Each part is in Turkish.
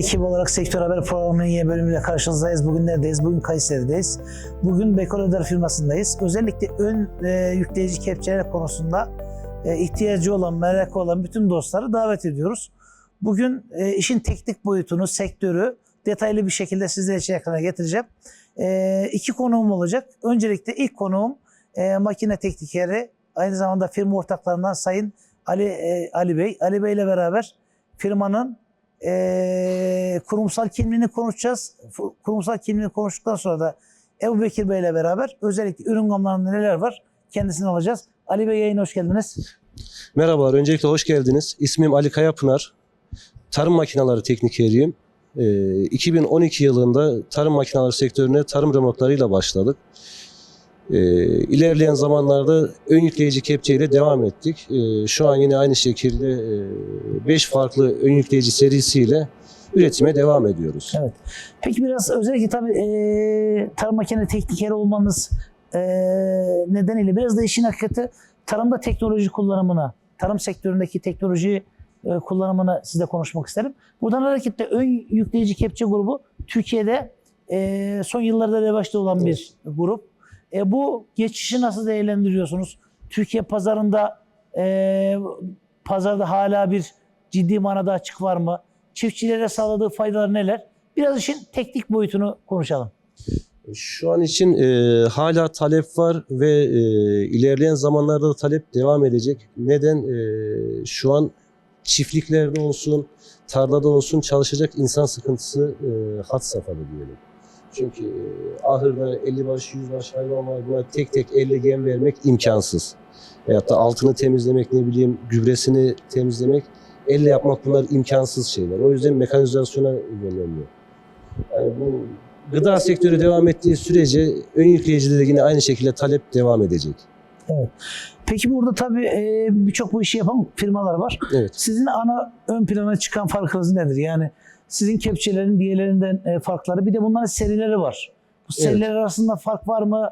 ekibi olarak Sektör Haber programının yeni bölümüyle karşınızdayız. Bugün neredeyiz? Bugün Kayseri'deyiz. Bugün Bekol Öder firmasındayız. Özellikle ön e, yükleyici kepçeler konusunda e, ihtiyacı olan, merakı olan bütün dostları davet ediyoruz. Bugün e, işin teknik boyutunu, sektörü detaylı bir şekilde sizler için ekrana getireceğim. E, iki konuğum olacak. Öncelikle ilk konuğum e, makine teknikeri, aynı zamanda firma ortaklarından Sayın Ali e, Ali Bey. Ali Bey ile beraber firmanın e, kurumsal kimliğini konuşacağız. Kurumsal kimliğini konuştuktan sonra da Ebu Bekir Bey ile beraber özellikle ürün gamlarında neler var kendisini alacağız. Ali Bey yayına hoş geldiniz. Merhabalar, öncelikle hoş geldiniz. İsmim Ali Kayapınar. Tarım makineleri teknikeriyim. Ee, 2012 yılında tarım makineleri sektörüne tarım remorklarıyla başladık. Ee, ilerleyen zamanlarda ön yükleyici kepçeyle devam ettik. Ee, şu an yine aynı şekilde 5 farklı ön yükleyici serisiyle üretime devam ediyoruz. Evet. Peki biraz özellikle tabii e, tarım makine teknikeri olmanız e, nedeniyle biraz da işin hakikati tarımda teknoloji kullanımına, tarım sektöründeki teknoloji e, kullanımını sizle konuşmak isterim. Buradan hareketle ön yükleyici kepçe grubu Türkiye'de e, son yıllarda revaçta olan bir grup. E, bu geçişi nasıl değerlendiriyorsunuz? Türkiye pazarında e, pazarda hala bir ciddi manada açık var mı? Çiftçilere sağladığı faydalar neler? Biraz işin teknik boyutunu konuşalım. Şu an için e, hala talep var ve e, ilerleyen zamanlarda da talep devam edecek. Neden? E, şu an çiftliklerde olsun, tarlada olsun çalışacak insan sıkıntısı e, had safhada diyelim. Çünkü e, ahırda 50 baş, 100 baş hayvan var. Buna tek tek elle gem vermek imkansız. Veyahut da altını temizlemek, ne bileyim gübresini temizlemek, elle yapmak bunlar imkansız şeyler. O yüzden mekanizasyona yönleniyor. Yani bu gıda sektörü devam ettiği sürece ön yükleyicide de yine aynı şekilde talep devam edecek. Peki burada tabii e, birçok bu işi yapan firmalar var. Evet. Sizin ana ön plana çıkan farkınız nedir? Yani sizin kepçelerin diğerlerinden e, farkları bir de bunların serileri var. Bu Evet. seriler arasında fark var mı?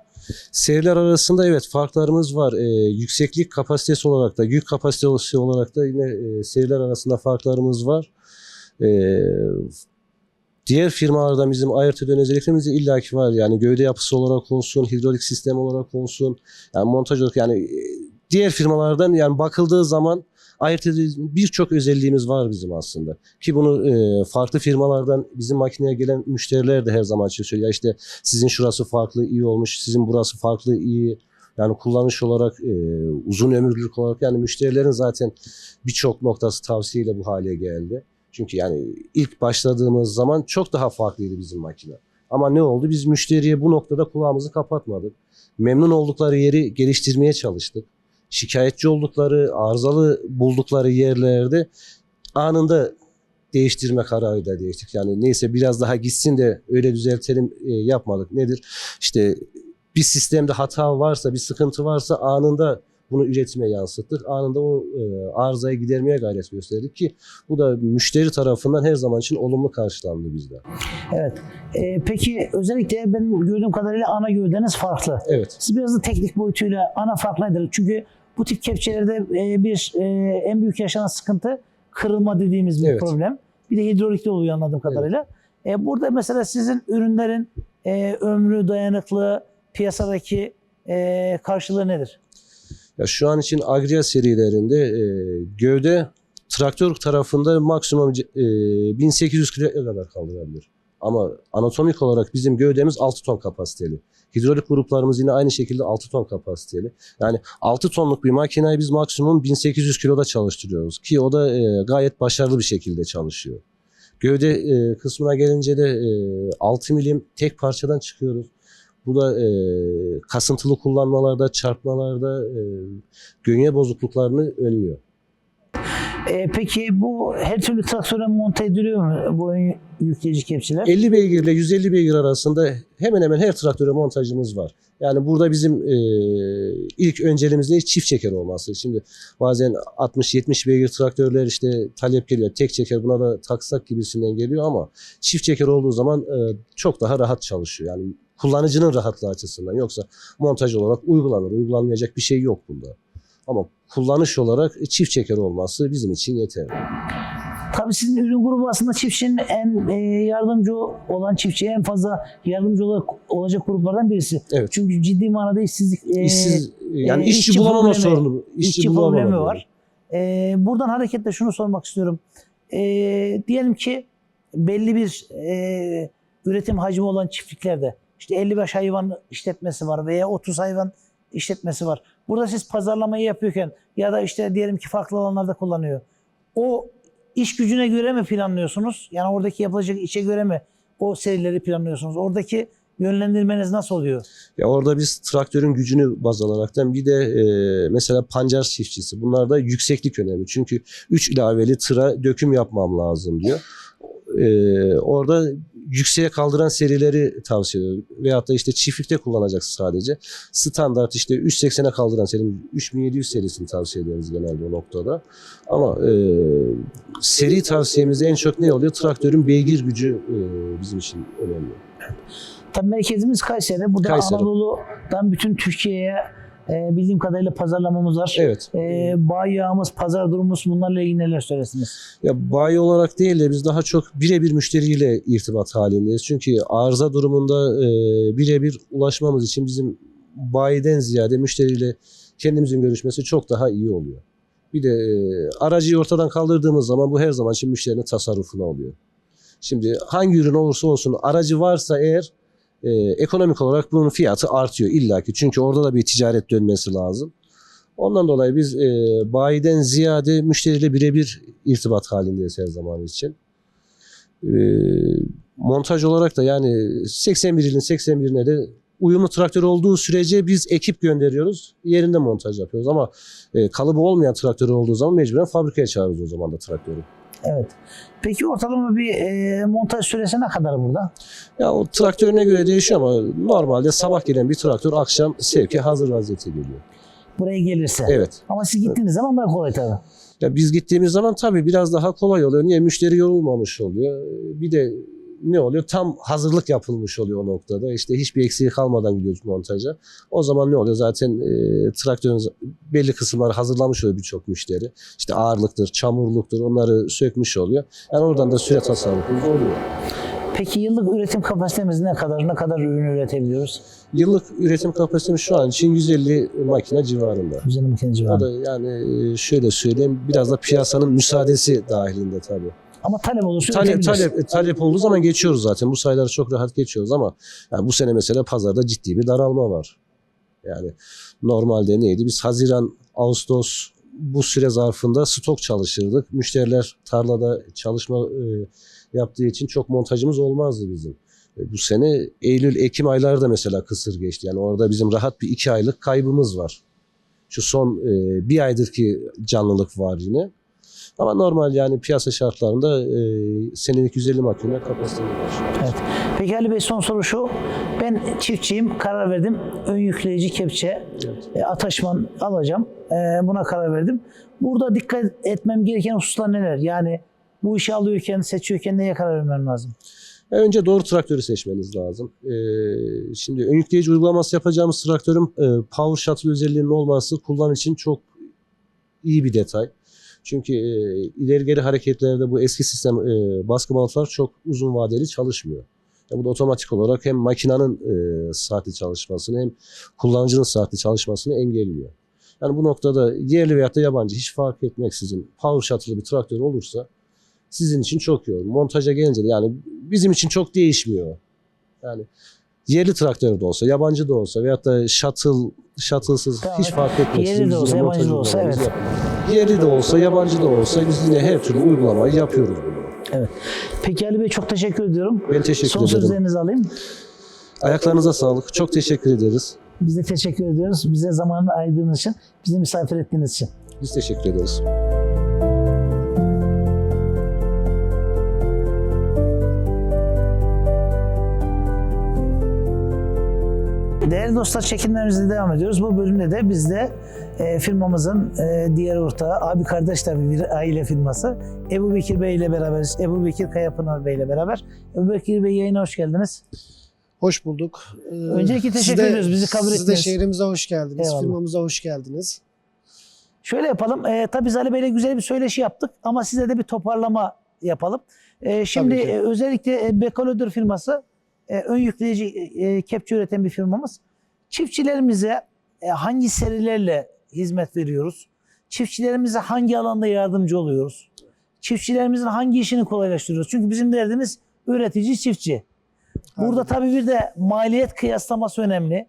Seriler arasında evet farklarımız var. Ee, yükseklik kapasitesi olarak da, yük kapasitesi olarak da yine e, seriler arasında farklarımız var. Ee, diğer firmalardan bizim ayırt eden özelliklerimiz de illaki var. Yani gövde yapısı olarak olsun, hidrolik sistem olarak olsun, yani montaj olarak yani e, diğer firmalardan yani bakıldığı zaman ayırt edilen birçok özelliğimiz var bizim aslında. Ki bunu e, farklı firmalardan bizim makineye gelen müşteriler de her zaman söylüyor. Ya işte sizin şurası farklı iyi olmuş, sizin burası farklı iyi. Yani kullanış olarak, e, uzun ömürlülük olarak yani müşterilerin zaten birçok noktası tavsiyeyle bu hale geldi. Çünkü yani ilk başladığımız zaman çok daha farklıydı bizim makine. Ama ne oldu? Biz müşteriye bu noktada kulağımızı kapatmadık. Memnun oldukları yeri geliştirmeye çalıştık. Şikayetçi oldukları, arızalı buldukları yerlerde anında değiştirme kararı da değiştik. Yani neyse biraz daha gitsin de öyle düzeltelim e, yapmadık. Nedir? İşte bir sistemde hata varsa, bir sıkıntı varsa anında bunu üretime yansıttık. Anında o e, arızayı gidermeye gayret gösterdik ki bu da müşteri tarafından her zaman için olumlu karşılandı bizde. Evet. E, peki özellikle benim gördüğüm kadarıyla ana gövdeniz farklı. Evet. Siz biraz da teknik boyutuyla ana fark nedir? Çünkü bu tip kepçelerde e, bir e, en büyük yaşanan sıkıntı kırılma dediğimiz bir Evet. problem. Bir de hidrolikte oluyor anladığım kadarıyla. E, burada mesela sizin ürünlerin ömrü, dayanıklığı, piyasadaki karşılığı nedir? Ya şu an için Agria serilerinde e, gövde traktör tarafında maksimum e, 1800 kiloya kadar kaldırabilir. Ama anatomik olarak bizim gövdemiz 6 ton kapasiteli. Hidrolik gruplarımız yine aynı şekilde 6 ton kapasiteli. Yani 6 tonluk bir makineyi biz maksimum 1800 kiloda çalıştırıyoruz. Ki o da e, gayet başarılı bir şekilde çalışıyor. Gövde e, kısmına gelince de e, 6 milim tek parçadan çıkıyoruz. Bu da e, kasıntılı kullanmalarda, çarpmalarda e, gönye bozukluklarını önlüyor. E, peki bu her türlü traktöre monte ediliyor mu bu ön yükleyici kepçeler? 50 beygir ile 150 beygir arasında hemen hemen her traktöre montajımız var. Yani burada bizim e, ilk önceliğimiz ne? Çift çeker olması. Şimdi bazen 60-70 beygir traktörler işte talep geliyor. Tek çeker buna da taksak gibisinden geliyor ama çift çeker olduğu zaman e, çok daha rahat çalışıyor. Yani kullanıcının rahatlığı açısından. Yoksa montaj olarak uygulanır. Uygulanmayacak bir şey yok bunda. Ama kullanış olarak çift çeker olması bizim için yeterli. Tabii sizin ürün grubu aslında çiftçinin en e, yardımcı olan çiftçiye en fazla yardımcı olacak gruplardan birisi. Evet. Çünkü ciddi manada işsizlik e, İşsiz, yani e, işçi, işçi bulamama problemi- sorunu. İşçi, işçi problemi var. E, buradan hareketle şunu sormak istiyorum. E, diyelim ki belli bir e, üretim hacmi olan çiftliklerde işte 55 hayvan işletmesi var veya 30 hayvan işletmesi var. Burada siz pazarlamayı yapıyorken ya da işte diyelim ki farklı alanlarda kullanıyor. O iş gücüne göre mi planlıyorsunuz? Yani oradaki yapılacak işe göre mi o serileri planlıyorsunuz? Oradaki yönlendirmeniz nasıl oluyor? Ya orada biz traktörün gücünü baz alaraktan bir de e, mesela pancar çiftçisi. Bunlarda yükseklik önemli. Çünkü 3 ilaveli tıra döküm yapmam lazım diyor. E, orada yükseğe kaldıran serileri tavsiye ediyor. Veyahut da işte çiftlikte kullanacaksın sadece. Standart işte 380'e kaldıran serinin 3700 serisini tavsiye ederiz genelde o noktada. Ama e, seri tavsiyemizde en çok ne oluyor? Traktörün beygir gücü e, bizim için önemli. Tabii merkezimiz Kayseri. Burada Kayseri. Anadolu'dan bütün Türkiye'ye e, bildiğim kadarıyla pazarlamamız var. Evet. E, bağ yağımız, pazar durumumuz bunlarla ilgili neler söylersiniz? Ya bayi olarak değil de biz daha çok birebir müşteriyle irtibat halindeyiz. Çünkü arıza durumunda e, birebir ulaşmamız için bizim bayiden ziyade müşteriyle kendimizin görüşmesi çok daha iyi oluyor. Bir de e, aracıyı ortadan kaldırdığımız zaman bu her zaman için müşterinin tasarrufuna oluyor. Şimdi hangi ürün olursa olsun aracı varsa eğer e, ekonomik olarak bunun fiyatı artıyor illaki. Çünkü orada da bir ticaret dönmesi lazım. Ondan dolayı biz e, bayiden ziyade müşteriyle birebir irtibat halindeyiz her zaman için. E, montaj olarak da yani 81 ilin 81'ine de uyumlu traktör olduğu sürece biz ekip gönderiyoruz. Yerinde montaj yapıyoruz ama e, kalıbı olmayan traktör olduğu zaman mecburen fabrikaya çağırıyoruz o zaman da traktörü. Evet. Peki ortalama bir e, montaj süresi ne kadar burada? Ya o traktörüne göre değişiyor ama normalde sabah gelen bir traktör akşam sevke hazır vaziyete geliyor. Buraya gelirse. Evet. Ama siz gittiğiniz zaman daha kolay tabii. Ya biz gittiğimiz zaman tabii biraz daha kolay oluyor. Niye? Müşteri yorulmamış oluyor. Bir de ne oluyor? Tam hazırlık yapılmış oluyor o noktada. İşte hiçbir eksiği kalmadan gidiyoruz montaja. O zaman ne oluyor? Zaten e, traktörün belli kısımları hazırlamış oluyor birçok müşteri. İşte ağırlıktır, çamurluktur onları sökmüş oluyor. Yani oradan da süre tasarrufumuz oluyor. Peki yıllık üretim kapasitemiz ne kadar? Ne kadar ürün üretebiliyoruz? Yıllık üretim kapasitemiz şu an için 150 makine civarında. Güzel makineci O var. da yani e, şöyle söyleyeyim biraz da piyasanın müsaadesi dahilinde tabii. Ama talep olursa Talep, talep, talep olduğu zaman geçiyoruz zaten. Bu sayıları çok rahat geçiyoruz ama yani bu sene mesela pazarda ciddi bir daralma var. Yani normalde neydi? Biz Haziran, Ağustos bu süre zarfında stok çalışırdık. Müşteriler tarlada çalışma e, yaptığı için çok montajımız olmazdı bizim. E, bu sene Eylül, Ekim ayları da mesela kısır geçti. Yani orada bizim rahat bir iki aylık kaybımız var. Şu son e, bir aydır ki canlılık var yine. Ama normal yani piyasa şartlarında e, senelik 150 makine kapasitemiz var. Evet. Peki Ali Bey son soru şu. Ben çiftçiyim. Karar verdim. Ön yükleyici kepçe, Evet. e, ataşman alacağım. E, buna karar verdim. Burada dikkat etmem gereken hususlar neler? Yani bu işi alıyorken, seçiyorken neye karar vermem lazım? E, Önce doğru traktörü seçmeniz lazım. E, şimdi ön yükleyici uygulaması yapacağımız traktörün e, power shuttle özelliğinin olması kullan için çok iyi bir detay. Çünkü e, ileri geri hareketlerde bu eski sistem e, baskı balıklar çok uzun vadeli çalışmıyor. Ya bu da otomatik olarak hem makinenin e, saatli çalışmasını hem kullanıcının saatli çalışmasını engelliyor. Yani bu noktada yerli veyahut da yabancı hiç fark etmeksizin power shuttle'lı bir traktör olursa sizin için çok iyi olur. Montaja gelince de yani bizim için çok değişmiyor. Yani yerli traktör de olsa, yabancı da olsa veyahut da shuttle, shuttle'sız Tamam, hiç evet. fark etmez. Yerli de olsa, yabancı da olsa, evet. yapıyoruz. Yerli de olsa, yabancı da olsa biz yine her türlü uygulamayı yapıyoruz bunu. Peki Ali Bey çok teşekkür ediyorum. Ben teşekkür Son ederim. sözlerinizi alayım. Ayaklarınıza sağlık. Çok teşekkür ederiz. Biz de teşekkür ediyoruz. Bize zamanını ayırdığınız için, bizi misafir ettiğiniz için. Biz teşekkür ederiz. Değerli dostlar çekimlerimize devam ediyoruz. Bu bölümde de biz de e, firmamızın e, diğer ortağı, abi kardeş tabii bir aile firması. Ebu Bekir Bey ile beraberiz. Ebu Bekir Kayapınar Bey ile beraber. Ebu Bekir Bey yayına hoş geldiniz. Hoş bulduk. Ee, Öncelikle teşekkür ediyoruz, bizi kabul Siz de ettiniz. şehrimize hoş geldiniz, Eyvallah. firmamıza hoş geldiniz. Şöyle yapalım. E, tabii biz Ali Bey'le güzel bir söyleşi yaptık ama size de bir toparlama yapalım. E, şimdi e, özellikle e, Bekolodür firması e, ön yükleyici e, kepçe üreten bir firmamız. Çiftçilerimize e, hangi serilerle hizmet veriyoruz? Çiftçilerimize hangi alanda yardımcı oluyoruz? Çiftçilerimizin hangi işini kolaylaştırıyoruz? Çünkü bizim derdimiz üretici çiftçi. Burada tabii bir de maliyet kıyaslaması önemli.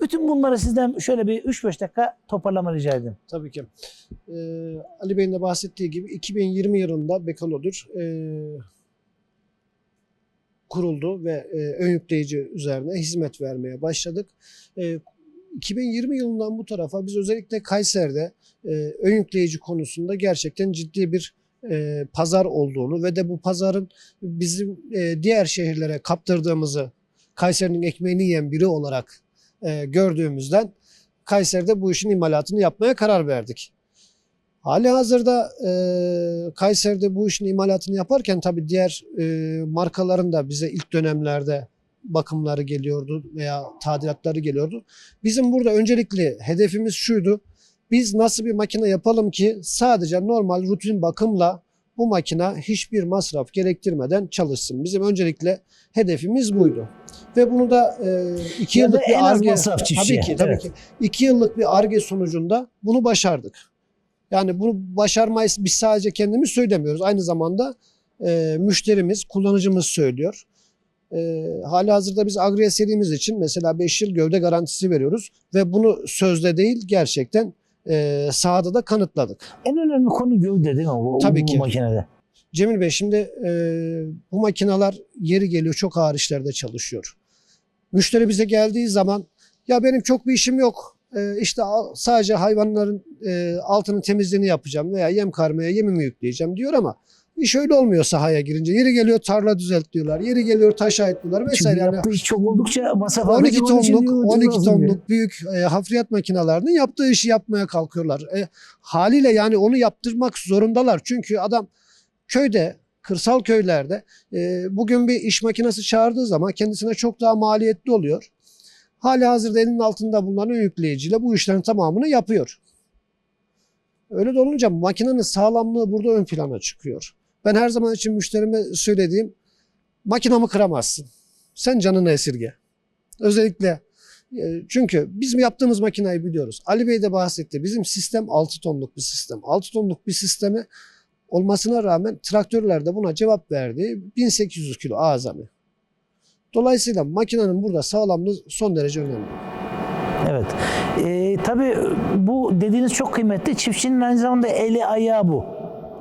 Bütün bunları sizden şöyle bir 3-5 dakika toparlama rica edeyim. Tabii ki. Ee, Ali Bey'in de bahsettiği gibi 2020 yılında Bekalodur e, kuruldu ve e, ön yükleyici üzerine hizmet vermeye başladık. E, 2020 yılından bu tarafa biz özellikle Kayseri'de e, ön yükleyici konusunda gerçekten ciddi bir e, pazar olduğunu ve de bu pazarın bizim e, diğer şehirlere kaptırdığımızı Kayseri'nin ekmeğini yiyen biri olarak e, gördüğümüzden Kayseri'de bu işin imalatını yapmaya karar verdik. Hali hazırda e, Kayseri'de bu işin imalatını yaparken tabii diğer e, markaların da bize ilk dönemlerde bakımları geliyordu veya tadilatları geliyordu. Bizim burada öncelikli hedefimiz şuydu. Biz nasıl bir makine yapalım ki sadece normal rutin bakımla bu makine hiçbir masraf gerektirmeden çalışsın. Bizim öncelikle hedefimiz buydu. Ve bunu da e, iki yıllık bir arge tabii ki tabii Evet. ki iki yıllık bir arge sonucunda bunu başardık. Yani bunu başarmayı biz sadece kendimiz söylemiyoruz. Aynı zamanda e, müşterimiz, kullanıcımız söylüyor. E, hali hazırda biz Agriye serimiz için mesela 5 yıl gövde garantisi veriyoruz ve bunu sözde değil gerçekten e, sahada da kanıtladık. En önemli konu gövde değil mi bu, Tabii bu ki. makinede? Cemil Bey şimdi e, bu makineler yeri geliyor çok ağır işlerde çalışıyor. Müşteri bize geldiği zaman ya benim çok bir işim yok. E, işte sadece hayvanların e, altının temizliğini yapacağım veya yem karmaya yemimi yükleyeceğim diyor ama iş öyle olmuyor sahaya girince. Yeri geliyor tarla düzelt diyorlar. Yeri geliyor taş ait diyorlar Çünkü vesaire. Yani yaptığı iş çok oldukça masraf 12 harcı, onun için tonluk diyor, 12 lazım diyor. tonluk büyük e, hafriyat makinelerinin yaptığı işi yapmaya kalkıyorlar. E, haliyle yani onu yaptırmak zorundalar. Çünkü adam köyde kırsal köylerde e, bugün bir iş makinesi çağırdığı zaman kendisine çok daha maliyetli oluyor. Hali hazırda elinin altında bulunan yükleyiciyle bu işlerin tamamını yapıyor. Öyle de olunca makinenin sağlamlığı burada ön plana çıkıyor. Ben her zaman için müşterime söylediğim makinamı kıramazsın. Sen canını esirge. Özellikle e, çünkü bizim yaptığımız makinayı biliyoruz. Ali Bey de bahsetti. Bizim sistem 6 tonluk bir sistem. 6 tonluk bir sistemi olmasına rağmen traktörlerde buna cevap verdi. 1800 kilo azami. Dolayısıyla makinenin burada sağlamlığı son derece önemli. Evet. Ee, tabii bu dediğiniz çok kıymetli. Çiftçinin aynı zamanda eli ayağı bu.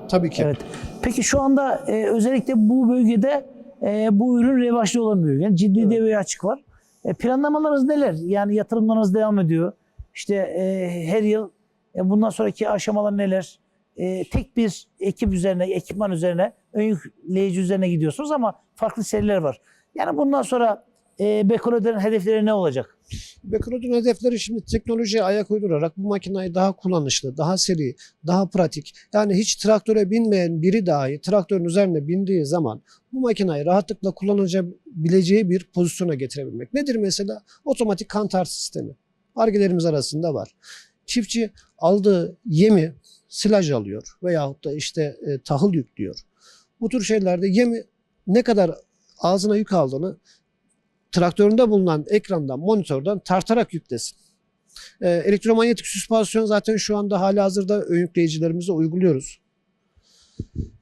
Tabii ki. Evet. Peki şu anda e, özellikle bu bölgede e, bu ürün revaçlı olan bir bölge. Yani ciddi Evet. devre açık var. E, planlamalarınız neler? Yani yatırımlarınız devam ediyor. İşte e, her yıl e, bundan sonraki aşamalar neler? E, tek bir ekip üzerine, ekipman üzerine, ön yükleyici üzerine gidiyorsunuz ama farklı seriler var. Yani bundan sonra e, Bekoloder'in hedefleri ne olacak? Bekrod'un hedefleri şimdi teknolojiye ayak uydurarak bu makinayı daha kullanışlı, daha seri, daha pratik. Yani hiç traktöre binmeyen biri dahi traktörün üzerine bindiği zaman bu makinayı rahatlıkla kullanabileceği bir pozisyona getirebilmek. Nedir mesela? Otomatik kantar sistemi. Argelerimiz arasında var. Çiftçi aldığı yemi silaj alıyor veyahut da işte e, tahıl yüklüyor. Bu tür şeylerde yemi ne kadar ağzına yük aldığını traktöründe bulunan ekrandan, monitörden tartarak yüklesin. Ee, elektromanyetik süspansiyon zaten şu anda hala hazırda ön yükleyicilerimize uyguluyoruz.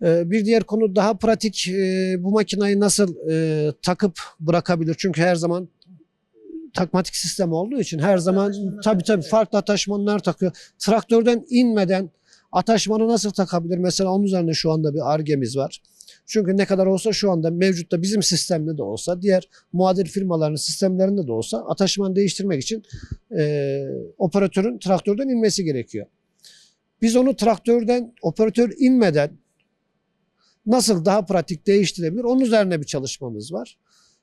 Ee, bir diğer konu daha pratik e, bu makinayı nasıl e, takıp bırakabilir? Çünkü her zaman takmatik sistem olduğu için her zaman tabii tabii farklı ataşmanlar takıyor. Traktörden inmeden ataşmanı nasıl takabilir? Mesela onun üzerine şu anda bir argemiz var. Çünkü ne kadar olsa şu anda mevcutta bizim sistemde de olsa diğer muadil firmaların sistemlerinde de olsa ataşman değiştirmek için e, operatörün traktörden inmesi gerekiyor. Biz onu traktörden operatör inmeden nasıl daha pratik değiştirebilir onun üzerine bir çalışmamız var.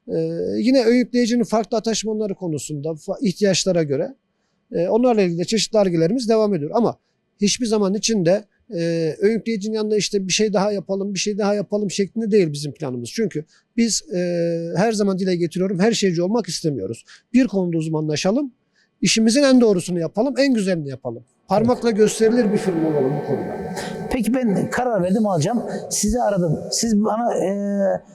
E, yine ön yükleyicinin farklı ataşmanları konusunda ihtiyaçlara göre e, onlarla ilgili çeşitli argelerimiz devam ediyor. Ama hiçbir zaman içinde e, ön yükleyicinin yanında işte bir şey daha yapalım, bir şey daha yapalım şeklinde değil bizim planımız. Çünkü biz e, her zaman dile getiriyorum her şeyci olmak istemiyoruz. Bir konuda uzmanlaşalım, işimizin en doğrusunu yapalım, en güzelini yapalım. Parmakla gösterilir bir firma olalım bu konuda. Peki ben karar verdim alacağım. Sizi aradım. Siz bana e,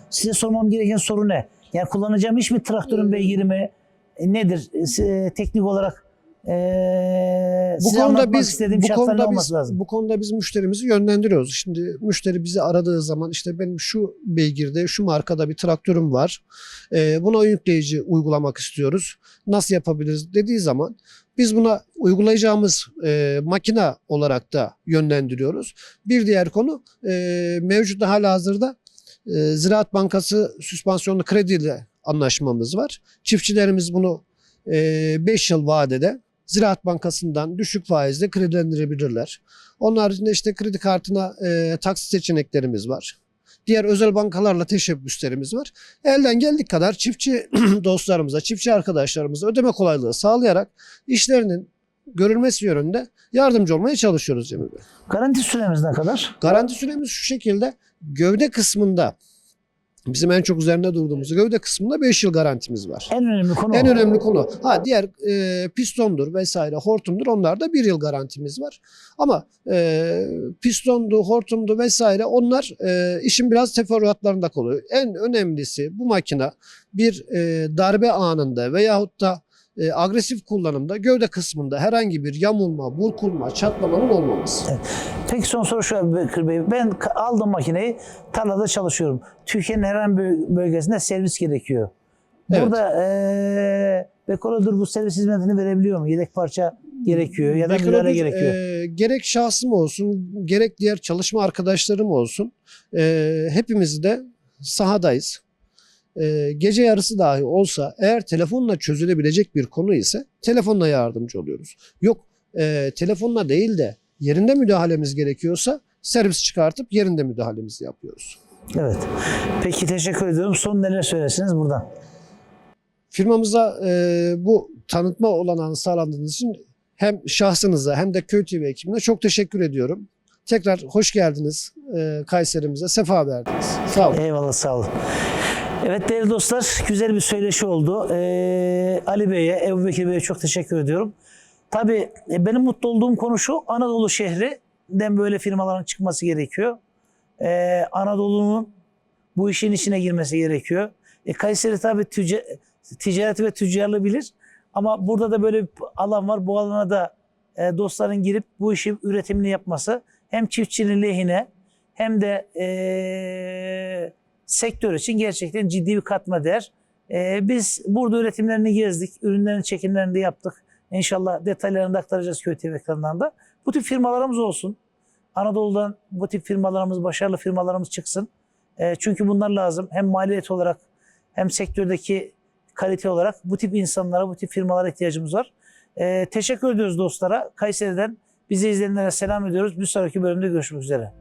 size sormam gereken soru ne? Yani kullanacağım iş mi traktörün beygiri mi? E, nedir? E, teknik olarak e, Bu konuda biz bu konuda biz lazım? bu konuda biz müşterimizi yönlendiriyoruz. Şimdi müşteri bizi aradığı zaman işte benim şu beygirde, şu markada bir traktörüm var. Ee, buna yükleyici uygulamak istiyoruz. Nasıl yapabiliriz dediği zaman biz buna uygulayacağımız e, makine olarak da yönlendiriyoruz. Bir diğer konu e, mevcut hala hazırda e, Ziraat Bankası süspansiyonlu krediyle anlaşmamız var. Çiftçilerimiz bunu 5 yıl vadede Ziraat Bankası'ndan düşük faizle kredilendirebilirler. Onun haricinde işte kredi kartına e, taksit seçeneklerimiz var. Diğer özel bankalarla teşebbüslerimiz var. Elden geldik kadar çiftçi dostlarımıza, çiftçi arkadaşlarımıza ödeme kolaylığı sağlayarak işlerinin görülmesi yönünde yardımcı olmaya çalışıyoruz Cemil Bey. Garanti süremiz ne kadar? Garanti süremiz şu şekilde gövde kısmında bizim en çok üzerinde durduğumuz gövde kısmında 5 yıl garantimiz var. En önemli konu En o. önemli konu. Ha diğer e, pistondur vesaire, hortumdur. Onlarda bir yıl garantimiz var. Ama e, pistondu, hortumdu vesaire onlar e, işin biraz teferruatlarında kalıyor. En önemlisi bu makine bir e, darbe anında veyahut da e, agresif kullanımda gövde kısmında herhangi bir yamulma, burkulma, çatlamanın olmaması. Peki son soru şu Bekir Bey. Ben aldım makineyi, tarlada çalışıyorum. Türkiye'nin herhangi bir bölgesinde servis gerekiyor. Evet. Burada eee Bekolodur bu servis hizmetini verebiliyor mu? Yedek parça gerekiyor ya da Bekolodur, müdahale gerekiyor. e, gerek şahsım olsun, gerek diğer çalışma arkadaşlarım olsun. E, hepimiz de sahadayız. E, gece yarısı dahi olsa eğer telefonla çözülebilecek bir konu ise telefonla yardımcı oluyoruz. Yok e, telefonla değil de yerinde müdahalemiz gerekiyorsa servis çıkartıp yerinde müdahalemizi yapıyoruz. Evet. Peki teşekkür ediyorum. Son neler söylersiniz buradan? Firmamıza e, bu tanıtma olanağını sağladığınız için hem şahsınıza hem de Köy TV ekibine çok teşekkür ediyorum. Tekrar hoş geldiniz e, Kayserimize, sefa verdiniz. Sağ olun. Eyvallah sağ olun. Evet değerli dostlar güzel bir söyleşi oldu. Ee, Ali Bey'e, Ebu Bekir Bey'e çok teşekkür ediyorum. Tabii e, benim mutlu olduğum konu şu Anadolu şehrinden böyle firmaların çıkması gerekiyor. Ee, Anadolu'nun bu işin içine girmesi gerekiyor. E, Kayseri tabii tüce, ticareti ve tüccarlığı bilir. Ama burada da böyle bir alan var. Bu alana da e, dostların girip bu işi üretimini yapması hem çiftçinin lehine hem de e, sektör için gerçekten ciddi bir katma değer. Ee, biz burada üretimlerini gezdik, ürünlerin çekimlerini de yaptık. İnşallah detaylarını da aktaracağız Köy TV ekranından da. Bu tip firmalarımız olsun. Anadolu'dan bu tip firmalarımız, başarılı firmalarımız çıksın. Ee, çünkü bunlar lazım. Hem maliyet olarak hem sektördeki kalite olarak bu tip insanlara, bu tip firmalara ihtiyacımız var. Ee, teşekkür ediyoruz dostlara. Kayseri'den bizi izleyenlere selam ediyoruz. Bir sonraki bölümde görüşmek üzere.